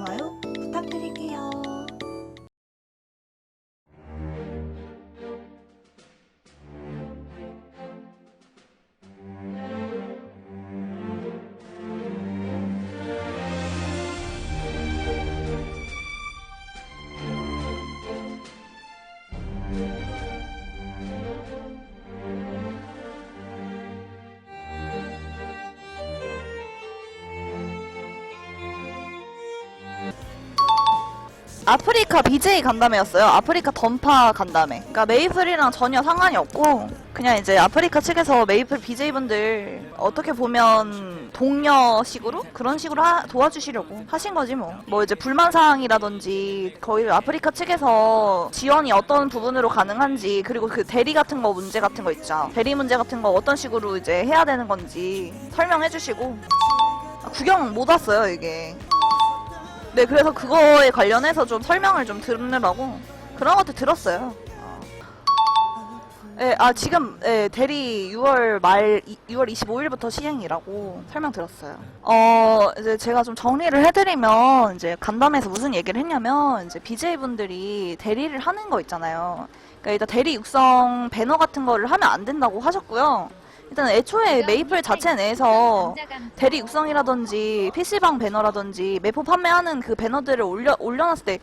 좋아요 부탁드릴게요. 아프리카 BJ 간담회였어요. 아프리카 던파 간담회. 그러니까 메이플이랑 전혀 상관이 없고 그냥 이제 아프리카 측에서 메이플 BJ분들 어떻게 보면 동료식으로 그런 식으로 하- 도와주시려고 하신 거지 뭐. 뭐 이제 불만 사항이라든지 거의 아프리카 측에서 지원이 어떤 부분으로 가능한지 그리고 그 대리 같은 거 문제 같은 거 있죠. 대리 문제 같은 거 어떤 식으로 이제 해야 되는 건지 설명해 주시고 아, 구경 못 왔어요 이게. 네, 그래서 그거에 관련해서 좀 설명을 좀 들으려고 그런 것도 들었어요. 어. 네, 아 지금 네, 대리 6월 말 이- 6월 25일부터 시행이라고 설명 들었어요. 어 이제 제가 좀 정리를 해드리면 이제 간담회에서 무슨 얘기를 했냐면 이제 BJ 분들이 대리를 하는 거 있잖아요. 그러니까 일단 대리 육성 배너 같은 거를 하면 안 된다고 하셨고요. 일단 애초에 메이플 자체 내에서 대리 육성이라든지 PC방 배너라든지 매포 판매하는 그 배너들을 올려, 올려놨을 때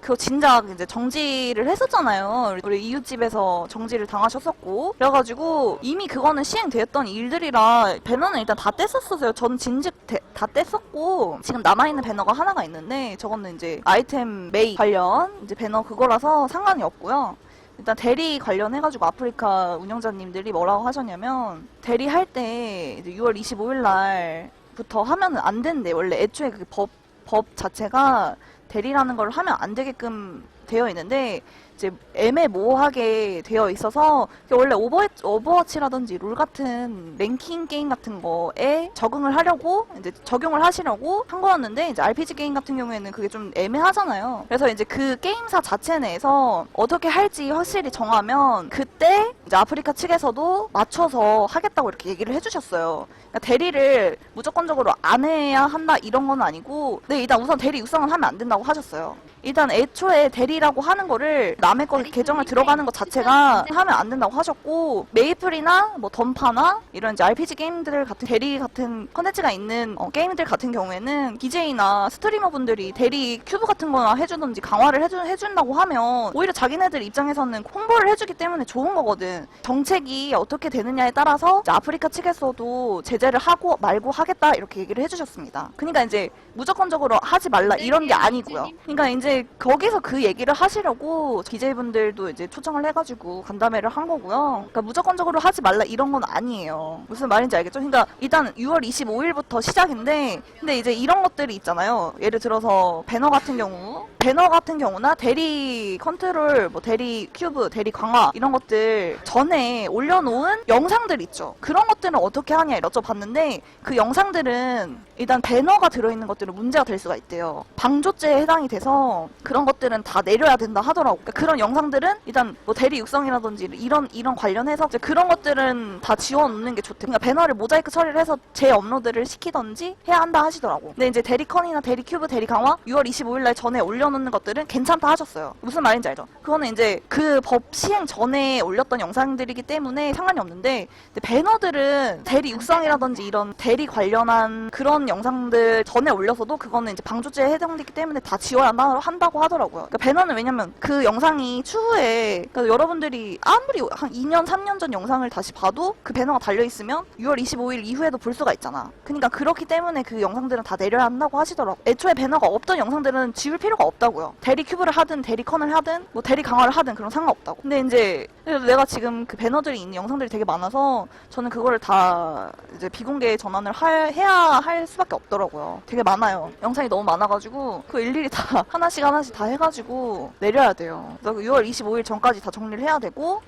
그거 진작 이제 정지를 했었잖아요. 우리 이웃집에서 정지를 당하셨었고. 그래가지고 이미 그거는 시행되었던 일들이라 배너는 일단 다 뗐었어요. 전 진즉 대- 다 뗐었고 지금 남아있는 배너가 하나가 있는데 저거는 이제 아이템 메이 관련 이제 배너 그거라서 상관이 없고요. 일단 대리 관련해가지고 아프리카 운영자님들이 뭐라고 하셨냐면 대리 할 때 6월 25일 날부터 하면은 안 된대. 원래 애초에 그 법 법 자체가 대리라는 걸 하면 안 되게끔 되어 있는데 이제 애매모호하게 되어 있어서 원래 오버 오버워치라든지 롤 같은 랭킹 게임 같은 거에 적응을 하려고 이제 적용을 하시려고 한 거였는데 이제 RPG 게임 같은 경우에는 그게 좀 애매하잖아요. 그래서 이제 그 게임사 자체 내에서 어떻게 할지 확실히 정하면 그때 이제 아프리카 측에서도 맞춰서 하겠다고 이렇게 얘기를 해주셨어요. 그러니까 대리를 무조건적으로 안 해야 한다 이런 건 아니고 네 일단 우선 대리 육성은 하면 안 된다고 하셨어요. 일단 애초에 대리라고 하는 거를 남의 거 계정을 들어가는 것 자체가 하면 안 된다고 하셨고 메이플이나 뭐 던파나 이런 이제 RPG 게임들 같은 대리 같은 컨텐츠가 있는 어, 게임들 같은 경우에는 BJ나 스트리머 분들이 대리 큐브 같은 거나 해주든지 강화를 해주, 해준다고 하면 오히려 자기네들 입장에서는 홍보를 해주기 때문에 좋은 거거든. 정책이 어떻게 되느냐에 따라서 아프리카 측에서도 제재를 하고 말고 하겠다 이렇게 얘기를 해주셨습니다. 그러니까 이제 무조건적으로 하지 말라 이런 게 아니고요. 그러니까 이제 거기서 그 얘기를 하시려고 BJ분들도 이제 초청을 해가지고 간담회를 한 거고요. 그러니까 무조건적으로 하지 말라 이런 건 아니에요. 무슨 말인지 알겠죠? 그러니까 일단 6월 25일부터 시작인데 근데 이제 이런 것들이 있잖아요. 예를 들어서 배너 같은 경우 배너 같은 경우나 대리 컨트롤, 뭐 대리 큐브, 대리 강화 이런 것들 전에 올려놓은 영상들 있죠. 그런 것들은 어떻게 하냐 여쭤봤는데 그 영상들은 일단 배너가 들어있는 것들은 문제가 될 수가 있대요. 방조죄에 해당이 돼서 그런 것들은 다 내려야 된다 하더라고. 그러니까 그런 영상들은 일단 뭐 대리 육성이라든지 이런 이런 관련해서 이제 그런 것들은 다 지워놓는 게 좋대. 그러니까 배너를 모자이크 처리를 해서 재업로드를 시키던지 해야 한다 하시더라고. 근데 이제 대리 컨이나 대리 큐브, 대리 강화 6월 25일 날 전에 올려놓는 것들은 괜찮다 하셨어요. 무슨 말인지 알죠? 그거는 이제 그 법 시행 전에 올렸던 영상들이기 때문에 상관이 없는데 배너들은 대리 육성이라든지 이런 대리 관련한 그런 영상들 전에 올려서도 그거는 이제 방조죄에 해당되기 때문에 다 지워야 한다, 한다고 하더라고요. 그러니까 배너는 왜냐면 그 영상이 추후에 그러니까 여러분들이 아무리 한 2년, 3년 전 영상을 다시 봐도 그 배너가 달려 있으면 6월 25일 이후에도 볼 수가 있잖아. 그러니까 그렇기 때문에 그 영상들은 다 내려야 한다고 하시더라고. 애초에 배너가 없던 영상들은 지울 필요가 없다고요. 대리 큐브를 하든 대리 컨을 하든 뭐 대리 강화를 하든 그런 상관없다고. 근데 이제 내가 지금 그 배너들이 있는 영상들이 되게 많아서 저는 그거를 다 이제 비공개 전환을 할, 해야 할 수밖에 없더라고요. 되게 많아요. 영상이 너무 많아가지고 그 일일이 다 하나씩 하나씩 다 해가지고 내려야 돼요. 그래서 6월 25일 전까지 다 정리를 해야 되고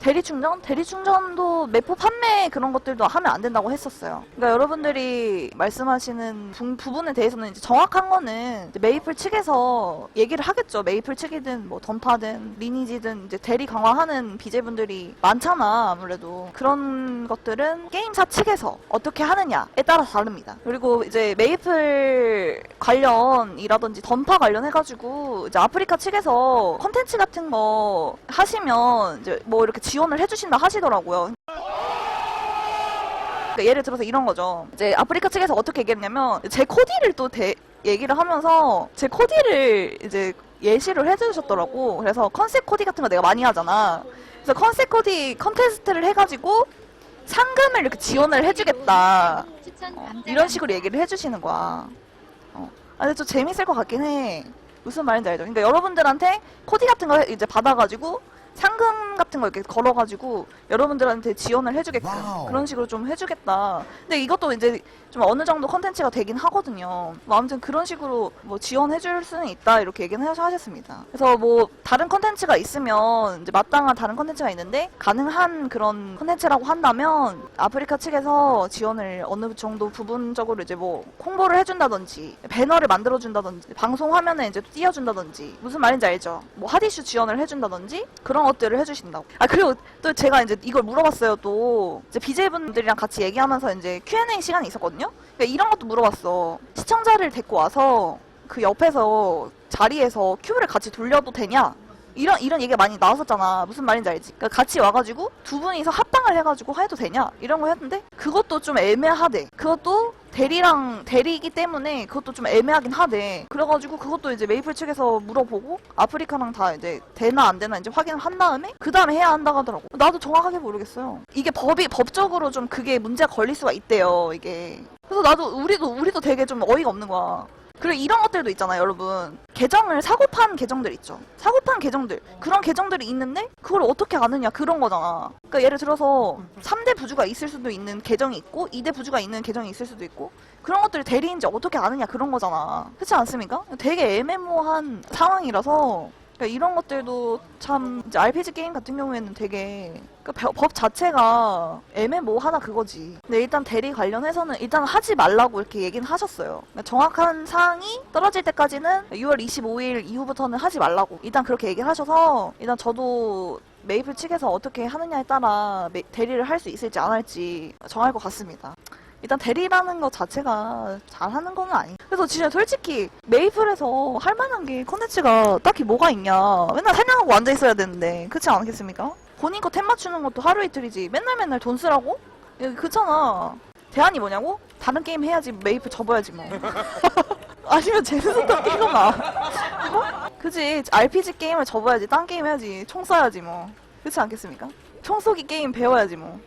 대리 충전? 대리 충전도 매포 판매 그런 것들도 하면 안 된다고 했었어요. 그러니까 여러분들이 말씀하시는 부, 부분에 대해서는 이제 정확한 거는 메이플 측에서 얘기를 하겠죠. 메이플 측이든 뭐 던파든 리니지든 이제 대리 강화하는 BJ분들이 많잖아 아무래도 그런 것들은 게임사 측에서 어떻게 하느냐에 따라 다릅니다. 그리고 이제 메이플 관련이라든지 던파 관련해가지고 이제 아프리카 측에서 컨텐츠 같은 거 하시면 이제 뭐 이렇게 지원을 해주신다 하시더라고요. 그러니까 예를 들어서 이런 거죠. 이제 아프리카 측에서 어떻게 얘기했냐면 제 코디를 또 대- 얘기를 하면서 제 코디를 이제 예시를 해주셨더라고. 그래서 컨셉 코디 같은 거 내가 많이 하잖아. 그래서 컨셉 코디 컨테스트를 해가지고 상금을 이렇게 지원을 해주겠다. 어, 이런 식으로 얘기를 해주시는 거야. 어. 아, 근데 좀 재밌을 것 같긴 해. 무슨 말인지 알죠? 그러니까 여러분들한테 코디 같은 거 이제 받아가지고 상금 같은 거 이렇게 걸어가지고 여러분들한테 지원을 해주게끔 와우. 그런 식으로 좀 해주겠다. 근데 이것도 이제 좀 어느 정도 컨텐츠가 되긴 하거든요. 뭐 아무튼 그런 식으로 뭐 지원해줄 수는 있다 이렇게 얘기는 하셨습니다. 그래서 뭐 다른 컨텐츠가 있으면 이제 마땅한 다른 컨텐츠가 있는데 가능한 그런 컨텐츠라고 한다면 아프리카 측에서 지원을 어느 정도 부분적으로 이제 뭐 홍보를 해준다든지 배너를 만들어준다든지 방송 화면에 이제 띄워준다든지 무슨 말인지 알죠? 뭐 하디슈 지원을 해준다든지 그런 것들을 해주신다고. 아 그리고 또 제가 이제 이걸 물어봤어요. 또 이제 BJ분들이랑 같이 얘기하면서 이제 Q&A 시간이 있었거든요. 그러니까 이런 것도 물어봤어. 시청자를 데리고 와서 그 옆에서 자리에서 큐브를 같이 돌려도 되냐? 이런 이런 얘기가 많이 나왔었잖아. 무슨 말인지 알지? 그러니까 같이 와가지고 두 분이서 합방을 해가지고 해도 되냐? 이런 거 했는데 그것도 좀 애매하대. 그것도 대리랑 대리이기 때문에 그것도 좀 애매하긴 하대. 그래가지고 그것도 이제 메이플 측에서 물어보고 아프리카랑 다 이제 되나 안 되나 이제 확인을 한 다음에 그 다음에 해야 한다고 하더라고. 나도 정확하게 모르겠어요. 이게 법이 법적으로 좀 그게 문제 가 걸릴 수가 있대요. 이게. 그래서 나도 우리도 우리도 되게 좀 어이가 없는 거야. 그리고 이런 것들도 있잖아요, 여러분. 계정을 사고 판 계정들 있죠. 사고 판 계정들. 그런 계정들이 있는데 그걸 어떻게 아느냐 그런 거잖아. 그러니까 예를 들어서 3대 부주가 있을 수도 있는 계정이 있고 2대 부주가 있는 계정이 있을 수도 있고 그런 것들이 대리인지 어떻게 아느냐 그런 거잖아. 그렇지 않습니까? 되게 애매모호한 상황이라서 그러니까 이런 것들도 참 이제 RPG 게임 같은 경우에는 되게 그 법- 법 자체가 애매모호하다 그거지. 근데 일단 대리 관련해서는 일단 하지 말라고 이렇게 얘기는 하셨어요. 그러니까 정확한 사항이 떨어질 때까지는 6월 25일 이후부터는 하지 말라고 일단 그렇게 얘기를 하셔서 일단 저도 메이플 측에서 어떻게 하느냐에 따라 메- 대리를 할 수 있을지 안 할지 정할 것 같습니다. 일단 대리라는 것 자체가 잘하는 건 아니. 그래서 진짜 솔직히 메이플에서 할 만한 게 콘텐츠가 딱히 뭐가 있냐. 맨날 사냥하고 앉아 있어야 되는데 그렇지 않겠습니까? 본인 거 템 맞추는 것도 하루 이틀이지. 맨날 맨날 돈 쓰라고? 야, 그렇잖아. 대안이 뭐냐고? 다른 게임 해야지 메이플 접어야지 뭐. 아니면 제스부터 뛰거나. 어? 그지? RPG 게임을 접어야지. 딴 게임 해야지. 총 쏴야지 뭐. 그렇지 않겠습니까? 총 쏘기 게임 배워야지 뭐.